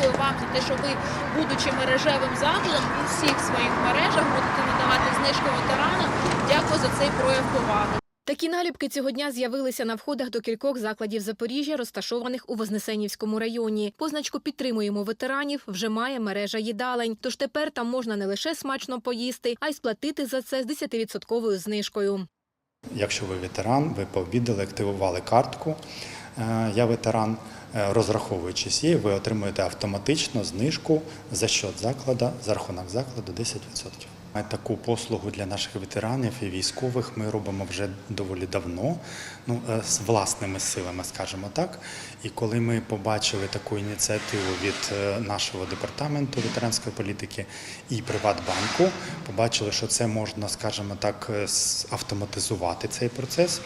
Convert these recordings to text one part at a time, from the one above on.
Дякую вам за те, що ви, будучи мережевим закладом, у всіх своїх мережах будете надавати знижки ветеранам. Дякую за цей прояв поваги. Такі наліпки цього дня з'явилися на входах до кількох закладів Запоріжжя, розташованих у Вознесенівському районі. Позначку підтримуємо ветеранів вже має мережа їдалень. Тож тепер там можна не лише смачно поїсти, а й сплатити за це з 10% знижкою. Якщо ви ветеран, ви пообідали, активували картку. Е, Я ветеран, е, розраховуючись її, ви отримуєте автоматично знижку за счет закладу, за рахунок закладу 10%. Е, Таку послугу для наших ветеранів і військових ми робимо вже доволі давно, ну е, з власними силами, скажімо так. І коли ми побачили таку ініціативу від нашого департаменту ветеранської політики і Приватбанку, побачили, що це можна, скажімо так, автоматизувати цей процес.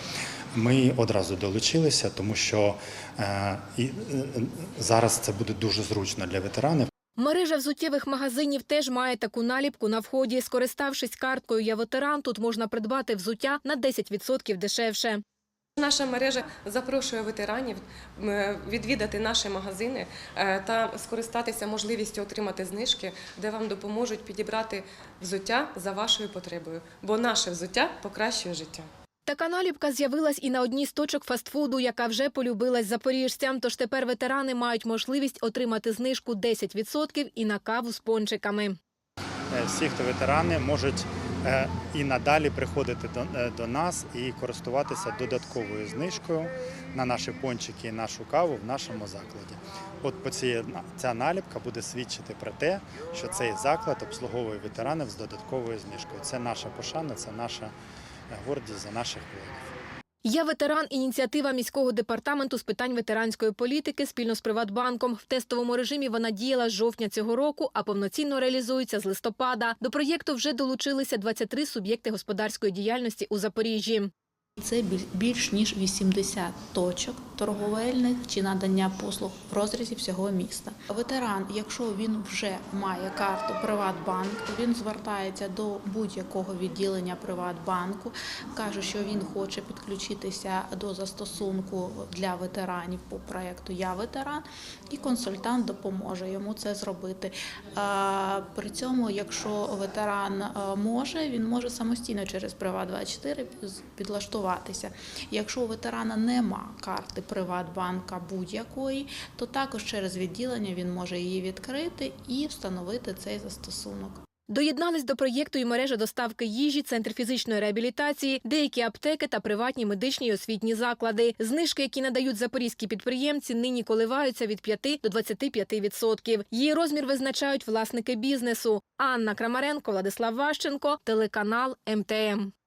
Ми одразу долучилися, тому що е, е, зараз це буде дуже зручно для ветеранів. Мережа взуттєвих магазинів теж має таку наліпку на вході. Скориставшись карткою «Я ветеран», тут можна придбати взуття на 10% дешевше. Наша мережа запрошує ветеранів відвідати наші магазини е, та скористатися можливістю отримати знижки, де вам допоможуть підібрати взуття за вашою потребою, бо наше взуття покращує життя. Така наліпка з'явилась і на одній з точок фастфуду, яка вже полюбилась запоріжцям. Тож тепер ветерани мають можливість отримати знижку 10% і на каву з пончиками. Е, Всі, хто ветерани, можуть е, і надалі приходити до, е, до нас і користуватися додатковою знижкою на наші пончики і нашу каву в нашому закладі. От по цій, ця наліпка буде свідчити про те, що цей заклад обслуговує ветеранів з додатковою знижкою. Це наша пошана, це наша гордість за наших воїнів. Я ветеран. Ініціатива міського департаменту з питань ветеранської політики спільно з Приватбанком. В тестовому режимі вона діяла з жовтня цього року, а повноцінно реалізується з листопада. До проєкту вже долучилися 23 суб'єкти господарської діяльності у Запоріжжі. Це більш ніж 80 точок торговельних чи надання послуг в розрізі всього міста. Ветеран, якщо він вже має карту Приватбанк, він звертається до будь-якого відділення Приватбанку, каже, що він хоче підключитися до застосунку для ветеранів по проекту Я ветеран, і консультант допоможе йому це зробити. При цьому, якщо ветеран може, він може самостійно через Приват24 підлаштуватися. Якщо у ветерана нема карти Приватбанка будь-якої, то також через відділення він може її відкрити і встановити цей застосунок. Доєднались до проєкту і мережа доставки їжі, центр фізичної реабілітації, деякі аптеки та приватні медичні і освітні заклади. Знижки, які надають запорізькі підприємці, нині коливаються від 5 до 25%. Її розмір визначають власники бізнесу. Анна Крамаренко, Владислав Ващенко, телеканал МТМ.